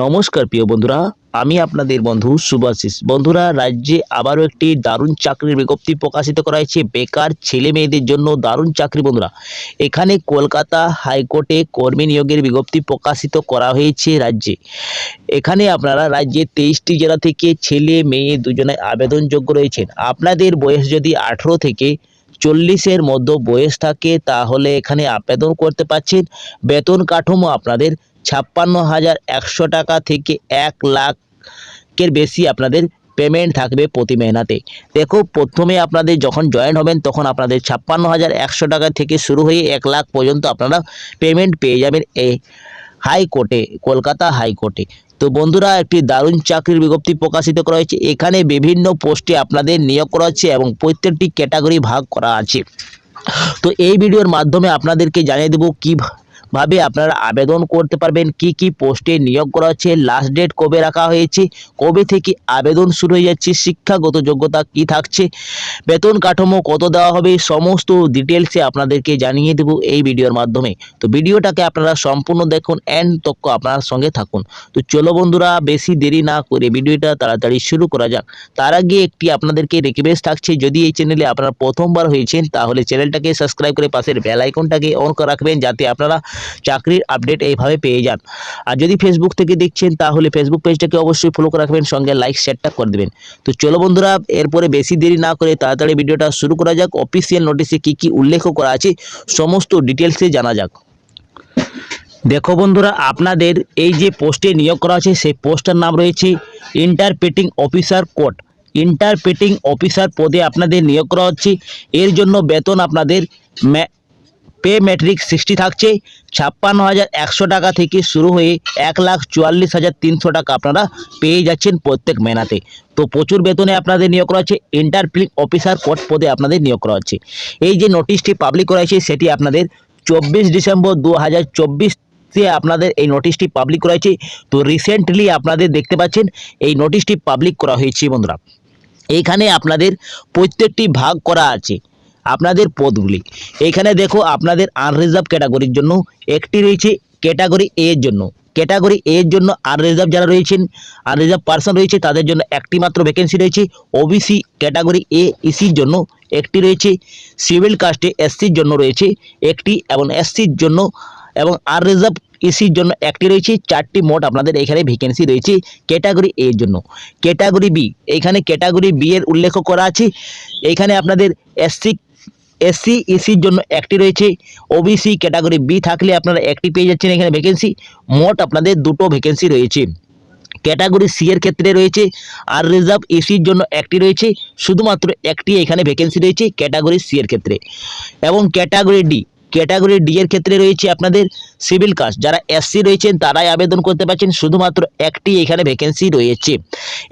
নমস্কার প্রিয় বন্ধুরা, আমি আপনাদের বন্ধু সুভাশিস বন্ধুরা, রাজ্যে আবারও একটি দারুণ চাকরির বিজ্ঞপ্তি প্রকাশিত করা হয়েছে। বেকার ছেলে মেয়েদের জন্য দারুণ চাকরি বন্ধুরা। এখানে কলকাতা হাইকোর্টে কর্মী নিয়োগের বিজ্ঞপ্তি প্রকাশিত করা হয়েছে রাজ্যে। এখানে আপনারা রাজ্যের তেইশটি জেলা থেকে ছেলে, মেয়ে দুজনে আবেদনযোগ্য রয়েছেন। আপনাদের বয়স যদি আঠেরো থেকে চল্লিশের মধ্যে বয়স থাকে, তাহলে এখানে আবেদন করতে পারছেন। বেতন কাঠামো আপনাদের ছাপ্পান্ন হাজার একশো টাকা থেকে এক লাখের বেশি আপনাদের পেমেন্ট থাকবে প্রতি মেহনাতে। দেখো, প্রথমে আপনাদের যখন জয়েন হবেন, তখন আপনাদের ছাপ্পান্ন হাজার একশো টাকা থেকে শুরু হয়ে এক লাখ পর্যন্ত আপনারা পেমেন্ট পেয়ে যাবেন এই হাইকোর্টে, কলকাতা হাইকোর্টে। তো বন্ধুরা, একটি দারুণ চাকরির বিজ্ঞপ্তি প্রকাশিত করা হয়েছে। এখানে বিভিন্ন পোস্টে আপনাদের নিয়োগ করা হচ্ছে এবং প্রত্যেকটি ক্যাটাগরি ভাগ করা আছে। তো এই ভিডিওর মাধ্যমে আপনাদেরকে জানিয়ে দেবো কীভাবে আপনারা আবেদন করতে পারবেন কি কি পোস্টে নিয়োগ করা হচ্ছে লাস্ট ডেট কবে রাখা হয়েছে, কবে থেকে আবেদন শুরু হয়ে যাচ্ছে, শিক্ষাগত যোগ্যতা কি থাকছে, বেতন কাঠামো কত দেওয়া হবে, সমস্ত ডিটেলসে আপনাদেরকে জানিয়ে দেব এই ভিডিওর মাধ্যমে। তো ভিডিওটাকে আপনারা সম্পূর্ণ দেখুন অ্যান্ড তক্ক আপনার সঙ্গে থাকুন। তো চলো বন্ধুরা, বেশি দেরি না করে ভিডিওটা তাড়াতাড়ি শুরু করা যাক। তার আগে একটি আপনাদেরকে রিকোয়েস্ট থাকছে, যদি এই চ্যানেলে আপনারা প্রথমবার হয়েছেন, তাহলে চ্যানেলটাকে সাবস্ক্রাইব করে পাশের বেল আইকনটাকে অন করে রাখবেন, যাতে আপনারা চাকরির আপডেট এইভাবে পেয়ে যান। আর যদি ফেসবুক থেকে দেখছেন, তাহলে ফেসবুক পেজটাকে অবশ্যই ফলো করে রাখবেন, সঙ্গে লাইক শেয়ারটা করে দেবেন। তো চলো বন্ধুরা, এরপরে বেশি দেরি না করে তাড়াতাড়ি ভিডিওটা শুরু করা যাক। অফিসিয়াল নোটিশে কি কি উল্লেখ করা আছে, সমস্ত ডিটেলসে জানা যাক। দেখো বন্ধুরা, আপনাদের এই যে পোস্টে নিয়োগ করা আছে, সেই পোস্টের নাম রয়েছে interpreting officer court interpreting officer পদে আপনাদের নিয়োগ করা হচ্ছে। এর জন্য বেতন আপনাদের পে ম্যাট্রিক সিক্সটি থাকছে। ছাপ্পান্ন হাজার একশো টাকা থেকে শুরু হয়ে এক লাখ চুয়াল্লিশ হাজার তিনশো টাকা আপনারা পেয়ে যাচ্ছেন প্রত্যেক মেনাতে তো প্রচুর বেতনে আপনাদের নিয়োগ করা হচ্ছে ইন্টারপ্রিং অফিসার কোর্ট পদে আপনাদের নিয়োগ করা হচ্ছে। এই যে নোটিশটি পাবলিক করা হয়েছে, সেটি আপনাদের চব্বিশ ডিসেম্বর দু হাজার চব্বিশ আপনাদের এই নোটিশটি পাবলিক করা হয়েছে। তো রিসেন্টলি আপনাদের দেখতে পাচ্ছেন, এই নোটিশটি পাবলিক করা হয়েছে বন্ধুরা। এইখানে আপনাদের প্রত্যেকটি ভাগ করা আছে। আপনাদের পদগুলি। এইখানে দেখো আপনাদের আনরিজার্ভ ক্যাটাগরির জন্য একটি রয়েছে ক্যাটাগরি এ এর জন্য। ক্যাটাগরি এ এর জন্য আনরিজার্ভ যারা রয়েছেন আনরিজার্ভ পার্সন রয়েছে, তাদের জন্য একটি মাত্র ভ্যাকেন্সি রয়েছে। ওবিসি ক্যাটাগরি এ ইসির জন্য একটি রয়েছে। সিভিল কাস্টে এসসির জন্য রয়েছে একটি এবং এসসির জন্য এবং আনরিজার্ভ ইসির জন্য একটি রয়েছে। চারটি মোট আপনাদের এখানে ভ্যাকেন্সি রয়েছে ক্যাটাগরি এ এর জন্য। ক্যাটাগরি বি এখানে ক্যাটাগরি বি এর উল্লেখ করা আছে। এখানে আপনাদের এসসি এসসি ইসির জন্য একটি রয়েছে। ওবিসি ক্যাটাগরি বি থাকলে আপনারা একটি পেয়ে যাচ্ছেন এখানে ভ্যাকেন্সি মোট আপনাদের দুটো ভ্যাকেন্সি রয়েছে। ক্যাটাগরি সি এর ক্ষেত্রে রয়েছে। আর রিজার্ভ এসির জন্য একটি রয়েছে। শুধুমাত্র একটি এখানে ভ্যাকেন্সি রয়েছে ক্যাটাগরি সি এর ক্ষেত্রে। এবং ক্যাটাগরি ডি ক্যাটাগরি ডি এর ক্ষেত্রে রয়েছে আপনাদের সিভিল কাস্ট। যারা এসসি রয়েছেন, তারাই আবেদন করতে পারছেন। শুধুমাত্র একটি এখানে ভ্যাকেন্সি রয়েছে।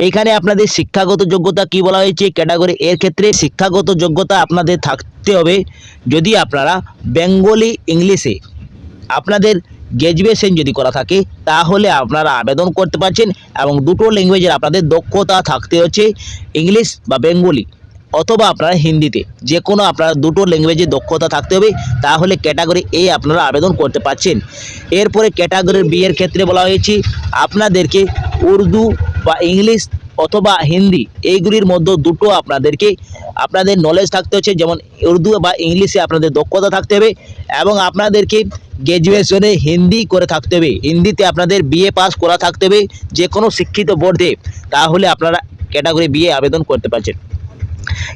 এখানে আপনাদের শিক্ষাগত যোগ্যতা কি বলা হয়েছে? ক্যাটাগরি এর ক্ষেত্রে শিক্ষাগত যোগ্যতা আপনাদের থাকতে হবে। যদি আপনারা বেঙ্গলি ইংলিশে আপনাদের গ্র্যাজুয়েশন যদি করা থাকে, তাহলে আপনারা আবেদন করতে পারছেন এবং দুটো ল্যাঙ্গুয়েজের আপনাদের দক্ষতা থাকতে হচ্ছে, ইংলিশ বা বেঙ্গলি। অথবা আপনারা হিন্দিতে যে কোনো আপনারা দুটো ল্যাঙ্গুয়েজে দক্ষতা থাকতে হবে, তাহলে ক্যাটাগরি এ আপনারা আবেদন করতে পারছেন। এরপরে ক্যাটাগরি বি এর ক্ষেত্রে বলা হয়েছে, আপনাদেরকে উর্দু বা ইংলিশ অথবা হিন্দি এইগুলির মধ্যে দুটো আপনাদেরকে, আপনাদের নলেজ থাকতে হচ্ছে, যেমন উর্দু বা ইংলিশে আপনাদের দক্ষতা থাকতে হবে, এবং আপনাদেরকে গ্র্যাজুয়েশনে হিন্দি করে থাকতে হবে। হিন্দিতে আপনাদের বিএ পাস করা থাকতে হবে যে কোনো শিক্ষিত বোর্ডে, তাহলে আপনারা ক্যাটাগরি বিএ আবেদন করতে পারছেন।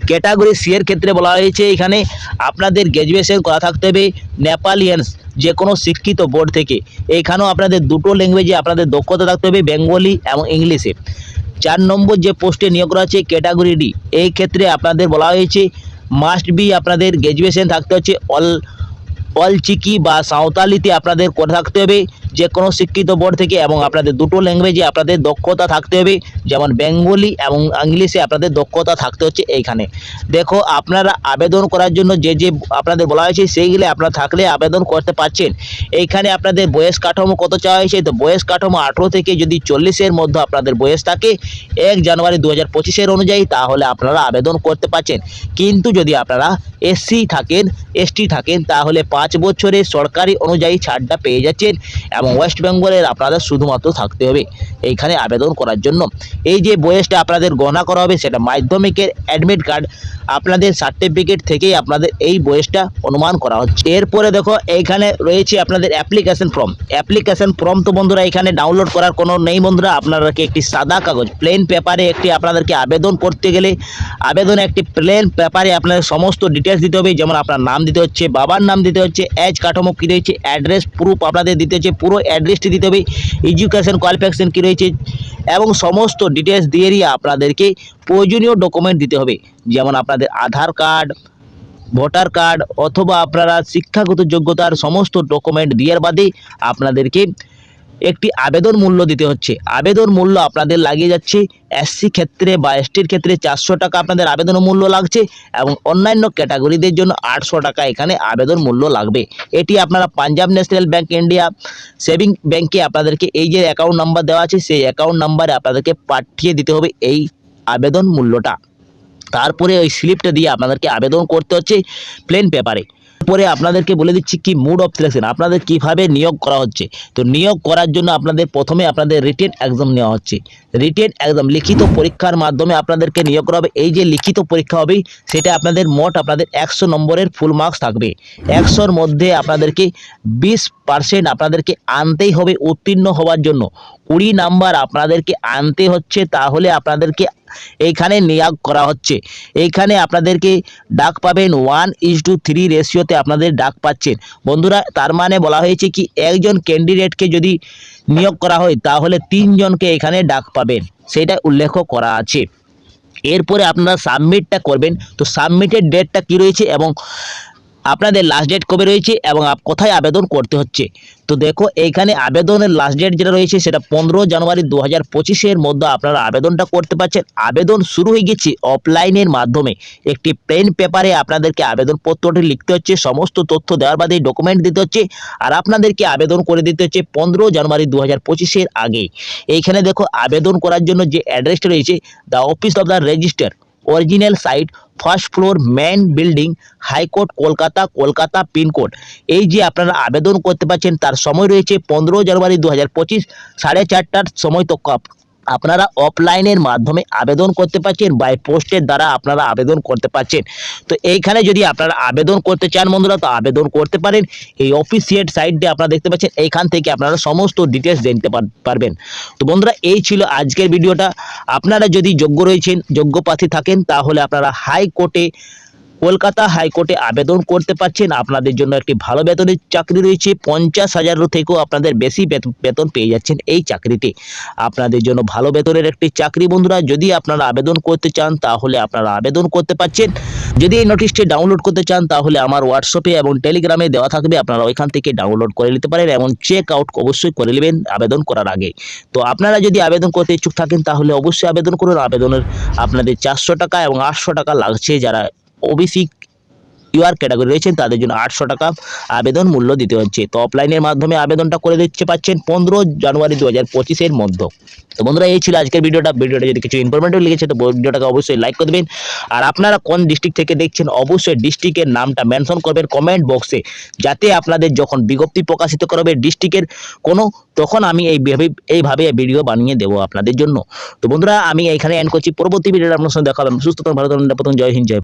ক্যাটাগরি সি এর ক্ষেত্রে বলা হয়েছে, এখানে আপনাদের গ্র্যাজুয়েশন করা থাকতে হবে নেপালিয়ানস যে কোনো শিক্ষিত বোর্ড থেকে। এখানেও আপনাদের দুটো ল্যাঙ্গুয়েজে আপনাদের দক্ষতা থাকতে হবে, বেঙ্গলি এবং ইংলিশে। চার নম্বর যে পোস্টে নিয়োগ করা হচ্ছে ক্যাটাগরি ডি, এই ক্ষেত্রে আপনাদের বলা হয়েছে মাস্ট বি আপনাদের গ্র্যাজুয়েশন থাকতে হচ্ছে অল, অলচিকি বা সাঁওতালিতে আপনাদের করে থাকতে হবে। যে কোনো শিক্ষিত বোর্ড থেকে এবং আপনাদের দুটো ল্যাঙ্গুয়েজে আপনাদের দক্ষতা থাকতে হবে, যেমন বেঙ্গলি এবং ইংলিশে আপনাদের দক্ষতা থাকতে হচ্ছে এইখানে। দেখো, আপনারা আবেদন করার জন্য যে যে আপনাদের বলা হয়েছে সেইগুলি আপনারা থাকলে আবেদন করতে পারছেন। এইখানে আপনাদের বয়স কাঠামো কত চাওয়া হয়েছে? তো বয়স কাঠামো আঠেরো থেকে যদি চল্লিশের মধ্যে আপনাদের বয়স থাকে, এক জানুয়ারি দু হাজার পঁচিশের অনুযায়ী তাহলে আপনারা আবেদন করতে পারছেন। কিন্তু যদি আপনারা এসসি থাকেন, এসটি থাকেন, তাহলে পাঁচ বছরের সরকারি অনুযায়ী ছাড়টা পেয়ে যাচ্ছেন এবং ওয়েস্ট বেঙ্গলের আপনাদের শুধুমাত্র থাকতে হবে এইখানে আবেদন করার জন্য। এই যে বয়সটা আপনাদের গণনা করা হবে, সেটা মাধ্যমিকের অ্যাডমিট কার্ড আপনাদের সার্টিফিকেট থেকেই আপনাদের এই বয়সটা অনুমান করা হচ্ছে। এরপরে দেখো, এইখানে রয়েছে আপনাদের অ্যাপ্লিকেশন ফর্ম অ্যাপ্লিকেশন ফর্ম তো বন্ধুরা এখানে ডাউনলোড করার কোনো নেই বন্ধুরা। আপনাদেরকে একটি সাদা কাগজ প্লেন পেপারে একটি আপনাদেরকে আবেদন করতে গেলে আবেদনে একটি প্লেন পেপারে আপনাদের সমস্ত ডিটেলস দিতে হবে। যেমন আপনার নাম দিতে হচ্ছে, বাবার নাম দিতে হচ্ছে এজ কাঠামো কী রয়েছে অ্যাড্রেস প্রুফ আপনাদের দিতে হচ্ছে, পুরো অ্যাড্রেসটি দিতে হবে। এডুকেশন কোয়ালিফিকেশন কী রয়েছে এবং সমস্ত ডিটেলস দিয়ে দিয়ে আপনাদেরকে প্রয়োজনীয় ডকুমেন্ট দিতে হবে। যেমন আপনাদের আধার কার্ড ভোটার কার্ড অথবা আপনারা শিক্ষাগত যোগ্যতার সমস্ত ডকুমেন্ট দেওয়ার বাদে আপনাদেরকে একটি আবেদন মূল্য দিতে হচ্ছে। আবেদন মূল্য আপনাদের লাগিয়ে যাচ্ছে। এসসি ক্ষেত্রে বা এসটির ক্ষেত্রে চারশো টাকা আপনাদের আবেদন মূল্য লাগছে এবং অন্যান্য ক্যাটাগরিদের জন্য আটশো টাকা এখানে আবেদন মূল্য লাগবে। এটি আপনারা Punjab national bank India saving ব্যাংকে আপনাদেরকে এই যে অ্যাকাউন্ট নাম্বার দেওয়া আছে, সেই অ্যাকাউন্ট নাম্বারে আপনাদেরকে পাঠিয়ে দিতে হবে এই আবেদন মূল্যটা। তারপরে ওই স্লিপটা দিয়ে আপনাদেরকে আবেদন করতে হচ্ছে প্লেন পেপারে পরে আপনাদেরকে বলে দিচ্ছি কি মুড অফ সিলেকশন আপনাদের কীভাবে নিয়োগ করা হচ্ছে। তো নিয়োগ করার জন্য আপনাদের প্রথমে আপনাদের রিটেন এক্সাম নেওয়া হচ্ছে। রিটেন এক্সাম লিখিত পরীক্ষার মাধ্যমে আপনাদেরকে নিয়োগ করা হবে। এই যে লিখিত পরীক্ষা হবে সেটা আপনাদের মোট আপনাদের একশো নম্বরের ফুল মার্কস থাকবে। একশোর মধ্যে আপনাদেরকে বিশ পার্সেন্ট আপনাদেরকে আনতেই হবে উত্তীর্ণ হওয়ার জন্য। কুড়ি নাম্বার আপনাদেরকে আনতে হচ্ছে, তাহলে আপনাদেরকে এইখানে নিয়োগ করা হচ্ছে। এইখানে আপনাদেরকে ডাক পাবেন ওয়ান ইজ টু থ্রি রেশিওতে আপনাদের ডাক পাচ্ছেন। বন্ধুরা, তার মানে বলা হয়েছে কি, একজন ক্যান্ডিডেটকে যদি নিয়োগ করা হয়, তাহলে তিনজনকে এখানে ডাক পাবেন। সেটা উল্লেখ করা আছে। এরপরে আপনারা সাবমিটটা করবেন। তো সাবমিটের ডেটটা কি রয়েছে এবং আপনাদের লাস্ট ডেট কবে রয়েছে এবং কোথায় আবেদন করতে হচ্ছে? তো দেখো, এইখানে আবেদনের লাস্ট ডেট যেটা রয়েছে সেটা পনেরো জানুয়ারি দু হাজার পঁচিশের মধ্যে আপনারা আবেদনটা করতে পারছেন। আবেদন শুরু হয়ে গেছে অফলাইনের মাধ্যমে। একটি প্লেন পেপারে আপনাদেরকে আবেদনপত্রটি লিখতে হচ্ছে, সমস্ত তথ্য দেওয়ার বাদে ডকুমেন্ট দিতে হচ্ছে, আর আপনাদেরকে আবেদন করে দিতে হচ্ছে পনেরো জানুয়ারি দু হাজার পঁচিশের আগে। এইখানে দেখো, আবেদন করার জন্য যে অ্যাড্রেসটা রয়েছে the office of the register original site first floor main building high court Kolkata Kolkata pin code এই যে আপনারা আবেদন করতে পারছেন, তার সময় রয়েছে পনেরো জানুয়ারি দু হাজার পঁচিশ, সাড়ে চারটার সময় তো আপনারা অফলাইনের মাধ্যমে আবেদন করতে পারছেন বাই পোস্টের দ্বারা আপনারা আবেদন করতে পারছেন। তো এইখানে যদি আপনারা আবেদন করতে চান বন্ধুরা, তো আবেদন করতে পারেন। এই অফিসিয়েট সাইটে আপনারা দেখতে পাচ্ছেন, এইখান থেকে আপনারা সমস্ত ডিটেলস জানতে পার- পারবেন। তো বন্ধুরা, এই ছিল আজকের ভিডিওটা আপনারা যদি যোগ্য রয়েছেন, যোগ্য প্রার্থী থাকেন, তাহলে আপনারা হাইকোর্টে কলকাতা হাইকোর্টে আবেদন করতে পারছেন। আপনাদের জন্য একটি ভালো বেতনের চাকরি রয়েছে। পঞ্চাশ হাজার থেকেও আপনাদের বেশি বেত- বেতন পেয়ে যাচ্ছেন এই চাকরিতে। আপনাদের জন্য ভালো বেতনের একটি চাকরি, বন্ধুরা। যদি আপনারা আবেদন করতে চান, তাহলে আপনারা আবেদন করতে পারছেন। যদি এই নোটিশটি ডাউনলোড করতে চান, তাহলে আমার হোয়াটসঅ্যাপে এবং টেলিগ্রামে দেওয়া থাকবে। আপনারা ওইখান থেকে ডাউনলোড করে নিতে পারেন এবং চেক আউট অবশ্যই করে নেবেন আবেদন করার আগে। তো আপনারা যদি আবেদন করতে ইচ্ছুক থাকেন, তাহলে অবশ্যই আবেদন করুন। আবেদনের আপনাদের চারশো টাকা এবং আটশো টাকা লাগছে যারা ওবিসি ইউআর ক্যাটাগরি রয়েছেন তাদের জন্য আটশো টাকা আবেদন মূল্য দিতে হচ্ছে। তো অফলাইনের মাধ্যমে আবেদনটা করে দিচ্ছে পাচ্ছেন পনেরো জানুয়ারি দু হাজার পঁচিশের মধ্যে। তো বন্ধুরা এই ছিল আজকের ভিডিওটা। ভিডিওটা যদি কিছু ইনফরমেটিভ লেগেছে তো ভিডিওটাকে অবশ্যই লাইক করে দেবেন। আর আপনারা কোন ডিস্ট্রিক্ট থেকে দেখছেন অবশ্যই ডিস্ট্রিক্টের নামটা মেনশন করবেন কমেন্ট বক্সে যাতে আপনাদের যখন বিজ্ঞপ্তি প্রকাশিত করবে ডিস্ট্রিক্টের কোনো তখন আমি এইভাবে এইভাবে ভিডিও বানিয়ে দেবো আপনাদের জন্য। তো বন্ধুরা আমি এখানে এন্ড করছি। পরবর্তী ভিডিওটা আপনার সঙ্গে দেখা সুস্থ থাকুন, জয় হিন্দ জয়